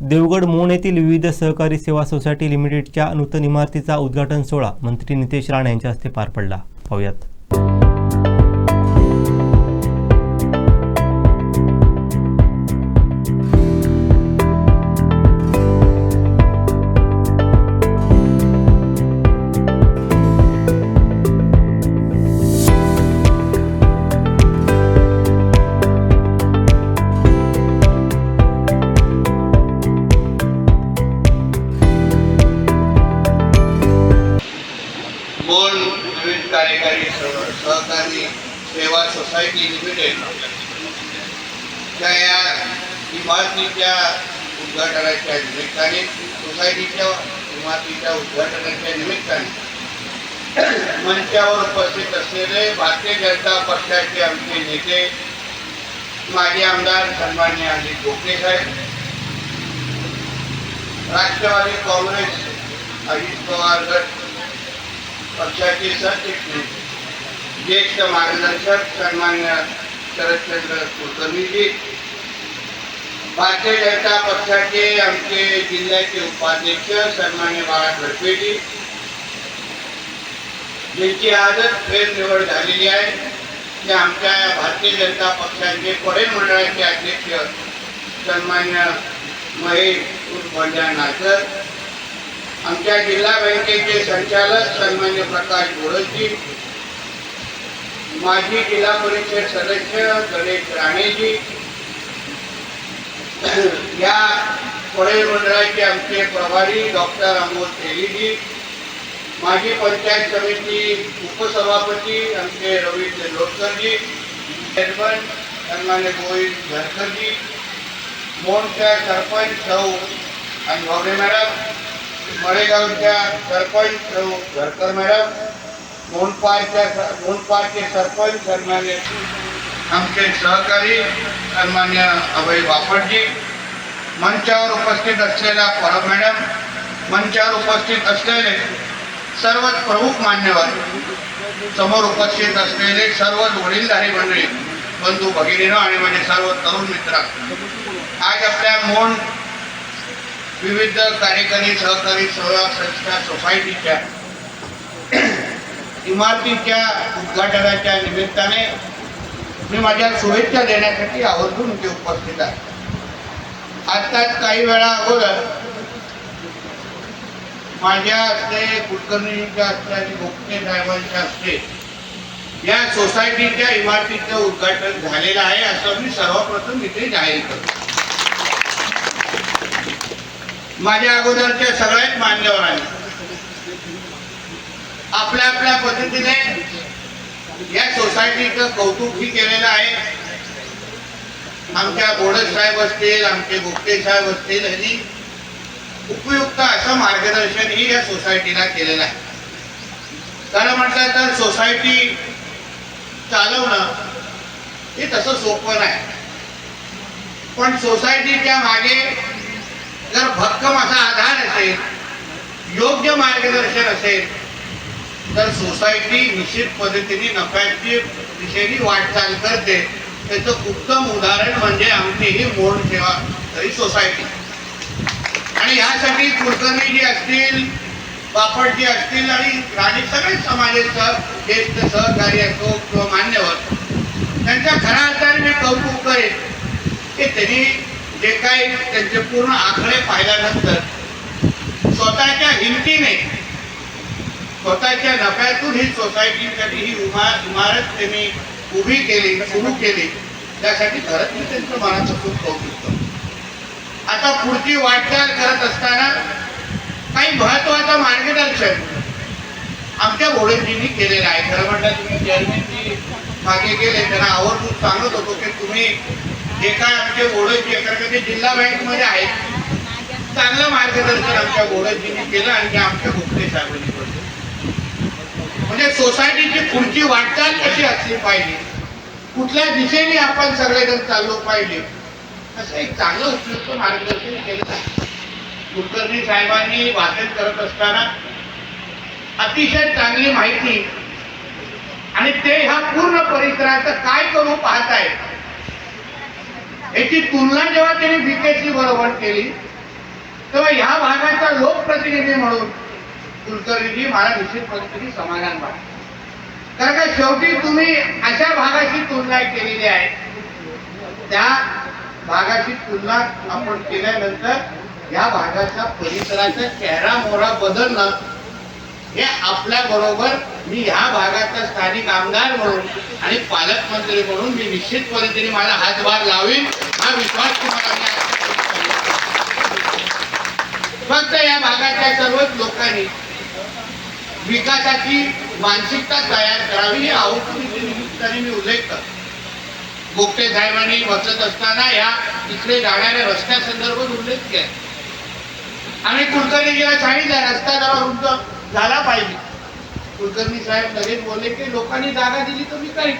देवगड मोहन येथील विविध सहकारी सेवा सोसायटी लिमिटेडच्या नूतन इमारतीचा उद्घाटन सोहळा मंत्री नितेश राणे यांच्या हस्ते पार पडला. पाहुयात. दोन नवीन कार्यकारी सहकारी सेवा सोसायटी लिमिटेड च्या या इमारतीच्या उद्घाटनाच्या निमित्ताने सोसायटीच्या इमारतीच्या उद्घाटनाच्या निमित्ताने मंचावर उपस्थित असलेले भारतीय जनता पक्षाचे आमचे नेते माजी आमदार सन्मान्य अजित गोखले साहेब राष्ट्रवादी काँग्रेस अजित पवार गट पक्षाचे सरचिटणीस ज्येष्ठ मार्गदर्शक सन्मान्य शरदचंद्र कुलकर्णीजी भारतीय जनता पक्षाचे आमचे जिल्ह्याचे उपाध्यक्ष सन्मान्य बाळा गडपेजी ज्यांची आजच फेरनिवड झालेली आहे ते आमच्या भारतीय जनता पक्षाचे पडेल मंडळाचे अध्यक्ष सन्मान्य महेश उर्फ बंड्या नाकर आमच्या जिल्हा बँकेचे संचालक सन्मान्य प्रकाश गोरसजी माजी जिल्हा परिषद सदस्य गणेश राणेजी या पडेल मंडळाचे आमचे प्रभारी डॉक्टर अमोल तेलीजी माजी पंचायत समिती उपसभापती आमचे रवींद्र लोटकरजी चेअरमन सन्मान्य गोविंद झरकरजी मोहनच्या सरपंच सौ आणि भवरे मॅडम मळेगावच्या सरपंच घरकर मॅडम मोनपाडच्या मोनपाडचे सरपंच सन्मान्य आमचे सहकारी सन्मान्य अभय बापटजी मंचावर उपस्थित असलेल्या परब मॅडम मंचावर उपस्थित असलेले सर्वच प्रमुख मान्यवर समोर उपस्थित असलेले सर्वच वडीलधारी मंडळी बंधू भगिनीनं आणि माझे सर्व तरुण मित्र आज आपल्या मोन विविध कार्यकारी सहकारी सेवा संस्था सोसायटीच्या इमारतीच्या उद्घाटनाच्या निमित्ताने मी माझ्या शुभेच्छा देण्यासाठी आवर्जून इथे उपस्थित आहे. आत्ताच काही वेळा अगोदर माझ्या हस्ते कुलकर्णीच्या हस्ते आणि गोखले साहेबांच्या हस्ते या सोसायटीच्या इमारतीचं उद्घाटन झालेलं आहे असं मी सर्वप्रथम इथे जाहीर करतो. माझ्या अगोदरच्या सगळ्याच मान्यवरांनी आपल्या आपल्या पद्धतीने या सोसायटीचं कौतुकही केलेलं आहे. आमच्या बोडस साहेब असतील आमचे गुप्ते साहेब असतील यांनी उपयुक्त असं मार्गदर्शनही या सोसायटीला केलेलं आहे. खरं म्हटलं तर सोसायटी चालवणं हे तसं सोपं नाही. पण सोसायटीच्या मागे जर भक्कम असा आधार असेल योग्य मार्गदर्शन असेल तर सोसायटी निश्चित पद्धतीने नफ्याची दिशेने वाटचाल करते. त्याचं उत्तम उदाहरण म्हणजे आमची ही मोड सेवा तरी सोसायटी आणि ह्यासाठी कुलकर्णी जी असतील बापटजी असतील आणि राणी सगळे समाजाचं ज्येष्ठ सहकारी असो किंवा मान्यवर त्यांच्या खऱ्या अर्थाने मी कौतुक करेन की त्यांनी जे काही त्यांचे पूर्ण आकडे पाहिल्यानंतर स्वतःच्या हिमतीने स्वतःच्या नफ्यातून ही सोसायटीसाठी ही उमा इमारत त्यांनी उभी केली सुरू केली त्यासाठी खरंच मी त्यांचं मनापासून कौतुक करतो. आता पुढची वाटचाल करत असताना काही महत्वाचं मार्गदर्शन आमच्या घोडेजींनी केलेलं आहे. खरं म्हणलं तुम्ही चेअरमॅनजी मागे गेले त्यांना आवर्जून सांगत होतो की तुम्ही जे काय आमचे घोडेजी कारण का ते जिल्हा बँकमध्ये आहेत. चांगलं मार्गदर्शन आमच्या गोरजींनी केलं आणि आमच्या गुप्ते साहेबांनी केलं. म्हणजे सोसायटीची पुढची वाटचाल कशी असली पाहिजे? कुठल्या दिशेने आपण सगळेजण चाललो पाहिजे? असं एक चांगलं उपयुक्त मार्गदर्शन केलं कुलकर्णी साहेबांनी भाषण करत असताना अतिशय चांगली माहिती आणि ते ह्या पूर्ण परिसराचं काय करू पाहताय याची तुलना जेव्हा त्यांनी बीकेसी बरोबर केली तेव्हा ह्या भागाचा लोकप्रतिनिधी म्हणून कुलकर्णीजी मला निश्चितपणे तरी समाधान वाटतं कारण का शेवटी तुम्ही अशा भागाची तुलना केलेली आहे त्या भागाची तुलना आपण केल्यानंतर या भागाच्या परिसराचा चेहरा मोहरा बदलणं हे आपल्या बरोबर मी ह्या भागाचा स्थानिक आमदार म्हणून आणि पालकमंत्री म्हणून मी निश्चितपणे तरी माझा हातभार लावीन हा विश्वास तुम्हाला फक्त या भागाच्या सर्वच लोकांनी विकासाची मानसिकता तयार करावी हे आवडीच्या निमित्ताने मी उल्लेख करतो. गोपटे साहेबांनी बसत असताना या इकडे जाणाऱ्या रस्त्यासंदर्भात उल्लेख केला. आणि कुलकर्णीजीला सांगितलं रस्ता जरा उंच. झाला पाहिजे. कुलकर्णी साहेब लगेच बोलले की लोकांनी जागा दिली तर मी काही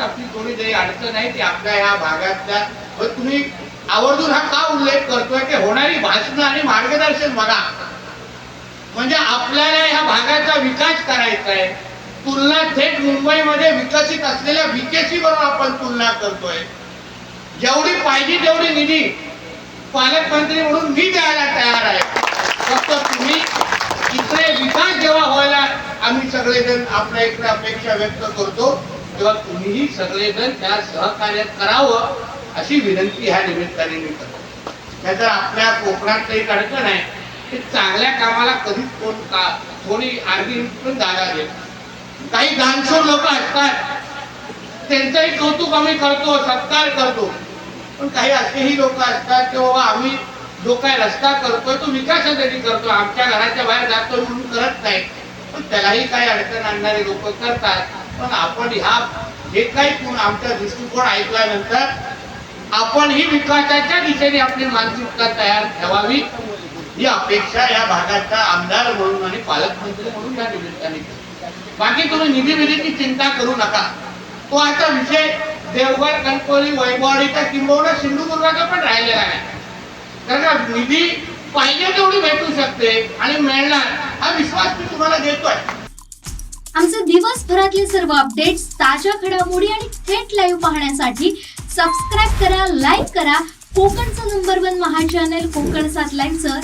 आपली थोडी जरी अडचण आहे ती आपल्या ह्या भागातल्या तुम्ही आवर्जून हा का उल्लेख करतोय की होणारी भाषणं आणि मार्गदर्शन बघा. म्हणजे आपल्याला ह्या भागाचा विकास करायचा आहे. तुलना थेट मुंबईमध्ये विकसित असलेल्या विकेसी बरोबर आपण तुलना करतोय. जेवढी पाहिजे तेवढी निधी पालकमंत्री म्हणून मी द्यायला तयार आहे फक्त तुम्ही इकडे विकास जेव्हा व्हायला आम्ही सगळेजण आपल्या इकडे अपेक्षा व्यक्त करतो तेव्हा तुम्हीही सगळेजण त्या सहकार्य करावं अशी विनंती ह्या निमित्ताने मी करतो. त्याचा आपल्या कोकणात काही अडचण आहे की चांगल्या कामाला कधीच कोण का थोडी अर्धी पण जागा देत काही दानशोर लोक असतात त्यांचंही कौतुक आम्ही करतो सत्कार करतो. पण काही असेही लोक असतात की बाबा आम्ही जो काय रस्ता करतोय तो विकासासाठी करतो आमच्या घराच्या बाहेर जातोय म्हणून करत नाही. पण त्यालाही काही अडचण आणणारे लोक करतात. पण आपण ह्या हे काही कोण आमचा दृष्टिकोन ऐकल्यानंतर आपण ही विकासाच्या दिशेने आपली मानसिकता तयार ठेवावी ही अपेक्षा या भागाचा आमदार म्हणून आणि पालकमंत्री म्हणून या निमित्ताने बाकी तुम्ही निधी विधीची चिंता करू नका. तो आता विषय देवगड कणकोली वैभवाडीचा किंबहुना सिंधुदुर्गाचा पण राहिलेला नाही. कारण निधी पाहिजे तेवढी भेटू शकते आणि मिळणार. हा विश्वास मी तुम्हाला देतोय. आमचे दिवसभरातले सर्व अपडेट्स ताज्या घडामोडी आणि थेट लाईव्ह पाहण्यासाठी सबस्क्राईब करा लाईक करा. कोकणचं नंबर वन महा चॅनल कोकण सात लाईनचं